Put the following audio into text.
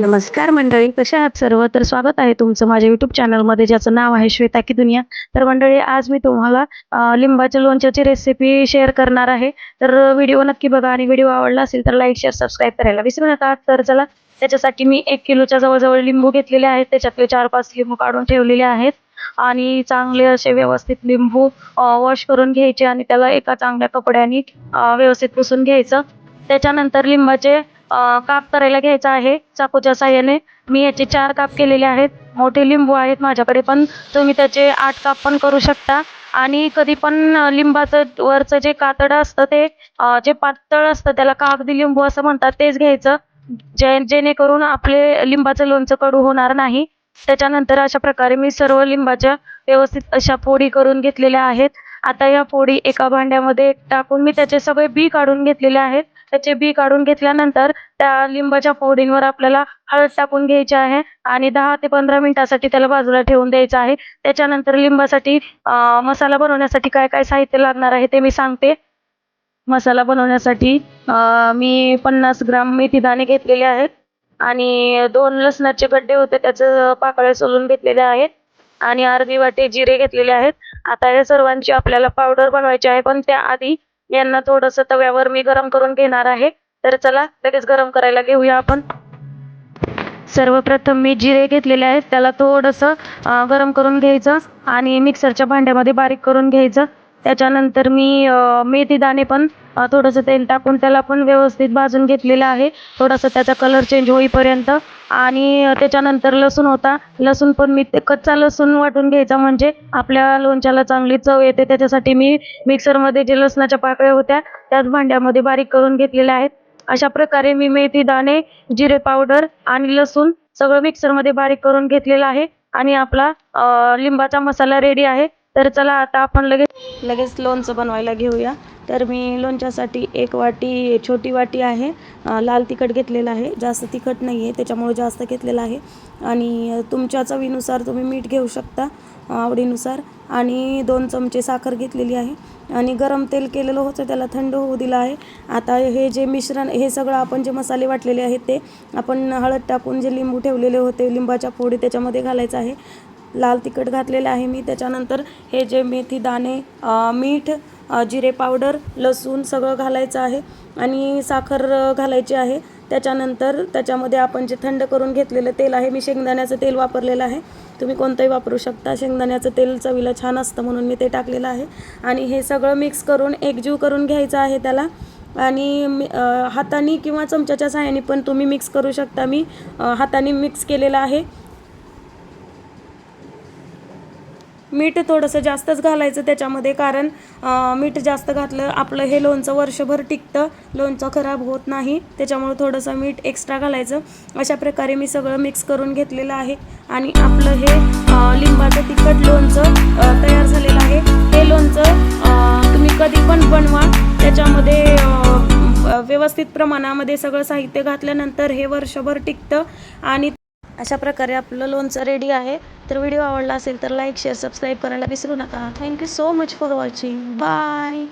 नमस्कार मंडळी कशा आहात सर्व? तर स्वागत आहे तुमचं माझ्या युट्यूब चॅनलमध्ये ज्याचं नाव आहे श्वेता की दुनिया. तर मंडळी आज मी तुम्हाला लिंबाच्या लोणच्याची रेसिपी शेअर करणार आहे. तर व्हिडिओ नक्की बघा आणि व्हिडिओ आवडला असेल तर लाईक शेअर सबस्क्राईब करायला विसरू नका. तर चला त्याच्यासाठी मी एक किलोच्या जवळजवळ लिंबू घेतलेले आहेत. त्याच्यातले चार पाच लिंबू काढून ठेवलेले आहेत. आणि चांगले असे व्यवस्थित लिंबू वॉश करून घ्यायचे आणि त्याला एका चांगल्या कपड्याने व्यवस्थित पुसून घ्यायचं. त्याच्यानंतर लिंबाचे काप करायला घ्यायचा आहे चाकूच्या साह्याने. मी याचे चार काप केलेले आहेत. मोठे लिंबू आहेत माझ्याकडे पण. तुम्ही त्याचे आठ काप पण करू शकता. आणि कधी पण लिंबाचं वरचं जे कातडं असतं ते जे पातळ असतं त्याला कागदी लिंबू असं म्हणतात तेच घ्यायचं. जे जेणेकरून आपले लिंबाचं लोणचं कडू होणार नाही. त्याच्यानंतर अशा प्रकारे मी सर्व लिंबाच्या व्यवस्थित अशा फोडी करून घेतलेल्या आहेत. आता या फोडी एका भांड्यामध्ये टाकून मी त्याचे सगळे बी काढून घेतलेले आहेत. त्याचे बी काढून घेतल्यानंतर त्या लिंबाच्या फोडींवर आपल्याला हळद टाकून घ्यायची आहे आणि दहा ते पंधरा मिनिटासाठी त्याला बाजूला ठेवून द्यायचं आहे. त्याच्यानंतर लिंबासाठी मसाला बनवण्यासाठी काय काय साहित्य लागणार आहे ते मी सांगते. मसाला बनवण्यासाठी मी पन्नास ग्राम मेथी दाणे घेतलेले आहेत आणि दोन लसणाचे गड्डे होते त्याचं पाकळ्या सोलून घेतलेले आहेत आणि अर्धी वाटी जिरे घेतलेले आहेत. आता या सर्वांची आपल्याला पावडर बनवायची आहे पण त्याआधी यांना थोडस तव्यावर मी गरम करून घेणार आहे. तर चला लगेच गरम करायला घेऊया आपण. सर्वप्रथम मी जिरे घेतलेले आहेत. त्याला थोडंसं गरम करून घ्यायचं आणि मिक्सरच्या भांड्यामध्ये बारीक करून घ्यायचं. त्याच्यानंतर मी मेथीदाणे मेथी दाणे पण थोडंसं तेल टाकून त्याला पण व्यवस्थित भाजून घेतलेलं आहे. थोडासा त्याचा कलर चेंज होईपर्यंत. आणि त्याच्यानंतर लसूण होता. लसूण पण मी ते कच्चा लसूण वाटून घ्यायचा म्हणजे आपल्या लोणच्याला चांगली चव येते. त्याच्यासाठी मी मिक्सरमध्ये जे लसणाच्या पाकळ्या होत्या त्याच भांड्यामध्ये बारीक करून घेतलेल्या आहेत. अशा प्रकारे मी मेथी दाणे जिरे पावडर आणि लसूण सगळं मिक्सरमध्ये बारीक करून घेतलेलं आहे. आणि आपला लिंबाचा मसाला रेडी आहे. तर चला आता आपण लगेच लगेच लोणचं बनवायला घेऊया. तर मी लोणच्यासाठी एक वाटी छोटी वाटी आहे. लाल तिखट घेतलेलं आहे. जास्त तिखट नाही आहे त्याच्यामुळे जास्त घेतलेलं आहे. आणि तुमच्या चवीनुसार तुम्ही मीठ घेऊ शकता आवडीनुसार. आणि दोन चमचे साखर घेतलेली आहे. आणि गरम तेल केलेलं होतं त्याला थंड होऊ दिलं आहे. आता हे जे मिश्रण हे सगळं आपण जे मसाले वाटलेले आहेत ते आपण हळद टाकून जे लिंबू ठेवलेले होते लिंबाच्या फोडी त्याच्यामध्ये घालायचं आहे. लाल तिखट घातलेलं आहे मी. त्याच्यानंतर हे जे मेथी दाणे मीठ जिरे पावडर लसूण सगळं घालायचं आहे आणि साखर घालायची आहे. त्याच्यानंतर त्याच्यामध्ये आपण जे थंड करून घेतलेलं तेल आहे मी शेंगदाण्याचं तेल वापरलेलं आहे. तुम्ही कोणतंही वापरू शकता. शेंगदाण्याचं तेल चवीला छान असतं म्हणून मी ते टाकलेलं आहे. आणि हे सगळं मिक्स करून एकजीव करून घ्यायचं आहे त्याला. आणि मी- हाताने किंवा चमच्याच्या सहाय्याने पण तुम्ही मिक्स करू शकता. मी हाताने मिक्स केलेलं आहे. मीठ थोडंसं जास्तच घालायचं त्याच्यामध्ये कारण मीठ जास्त घातलं आपलं हे लोणचं वर्षभर टिकतं लोणचं खराब होत नाही त्याच्यामुळे थोडंसं मीठ एक्स्ट्रा घालायचं. अशा प्रकारे मी सगळं मिक्स करून घेतलेलं आहे. आणि आपलं हे लिंबाचं तिखट लोणचं तयार झालेलं आहे. हे लोणचं तुम्ही कधी पण बनवा. त्याच्यामध्ये व्यवस्थित प्रमाणामध्ये सगळं साहित्य घातल्यानंतर हे वर्षभर टिकतं. आणि अशा प्रकारे आपलं लोणचं रेडी आहे. तर व्हिडिओ आवडला असेल तर लाईक शेअर सबस्क्राईब करायला विसरू नका. Thank you so much for watching bye